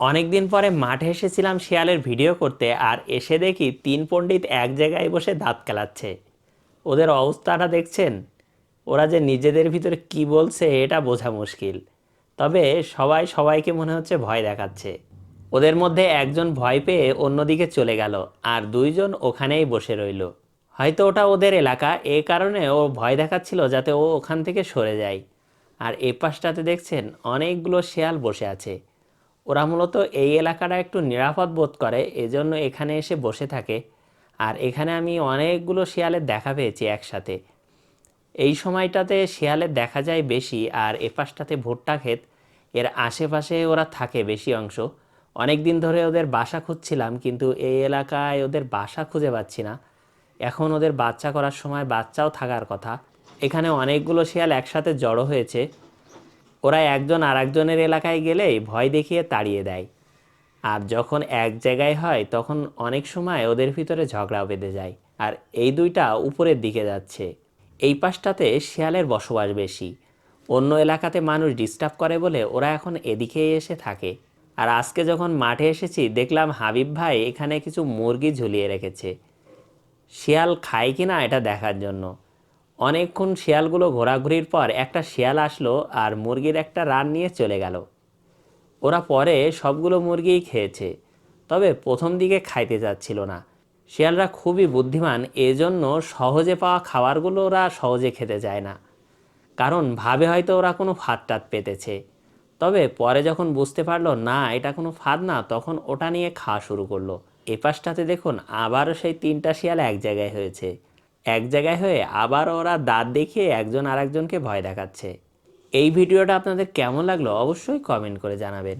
অনেক দিন পরে মাঠে এসেছিলাম শিয়ালের ভিডিও করতে আর এসে দেখি তিন পণ্ডিত এক জায়গায় বসে দাঁত কেলাচ্ছে। ওদের অবস্থাটা দেখছেন? ওরা যে নিজেদের ভিতরে কি বলছে এটা বোঝা মুশকিল। তবে সবাই সবাইকে মনে হচ্ছে ভয় দেখাচ্ছে। ওদের মধ্যে একজন ভয় পেয়ে অন্যদিকে চলে গেল আর দুইজন ওখানেই বসে রইল। হয়তো ওটা ওদের এলাকা, এ কারণে ও ভয় দেখাচ্ছিল যাতে ও ওখান থেকে সরে যায়। আর এ পাশটাতে দেখছেন অনেকগুলো শেয়াল বসে আছে। ওরা মূলত এই এলাকাটা একটু নিরাপদ বোধ করে, এজন্য এখানে এসে বসে থাকে। আর এখানে আমি অনেকগুলো শিয়ালের দেখা পেয়েছি একসাথে। এই সময়টাতে শিয়ালের দেখা যায় বেশি, আর এপাশটাতে ভুট্টা ক্ষেত। এর আশেপাশে ওরা থাকে বেশি অংশ। অনেক দিন ধরে ওদের বাসা খুঁজছিলাম, কিন্তু এই এলাকায় ওদের বাসা খুঁজে পাচ্ছি না। এখন ওদের বাচ্চা করার সময় বাচ্চাও থাকার কথা। এখানে অনেকগুলো শিয়াল একসাথে জড়ো হয়েছে। ওরা একজন আর একজনের এলাকায় গেলেই ভয় দেখিয়ে তাড়িয়ে দেয়। আর যখন এক জায়গায় হয়, তখন অনেক সময় ওদের ভিতরে ঝগড়া বেঁধে যায়। আর এই দুইটা উপরের দিকে যাচ্ছে। এই পাশটাতে শিয়ালের বসবাস বেশি। অন্য এলাকাতে মানুষ ডিস্টার্ব করে বলে ওরা এখন এদিকেই এসে থাকে। আর আজকে যখন মাঠে এসেছি, দেখলাম হাবিব ভাই এখানে কিছু মুরগি ঝুলিয়ে রেখেছে। শিয়াল খায় কি না এটা দেখার জন্য। অনেকক্ষণ শিয়ালগুলো ঘোরাঘুরির পর একটা শিয়াল আসলো আর মুরগির একটা রান নিয়ে চলে গেল। ওরা পরে সবগুলো মুরগিই খেয়েছে, তবে প্রথম দিকে খাইতে যাচ্ছিল না। শিয়ালরা খুবই বুদ্ধিমান, এজন্য সহজে পাওয়া খাবারগুলো ওরা সহজে খেতে যায় না। কারণ ভাবে হয়তো ওরা কোনো ফাঁদ টাদ পেতেছে। তবে পরে যখন বুঝতে পারল, না, এটা কোনো ফাঁদ না, তখন ওটা নিয়ে খাওয়া শুরু করল। এপাশটাতে দেখুন, আবারও সেই তিনটা শিয়াল এক জায়গায় হয়েছে। এক জায়গায় হয়ে আবার ওরা দাঁত দেখিয়ে একজন আরেকজনকে ভয় দেখাচ্ছে। এই ভিডিওটা আপনাদের কেমন লাগল অবশ্যই কমেন্ট করে জানাবেন।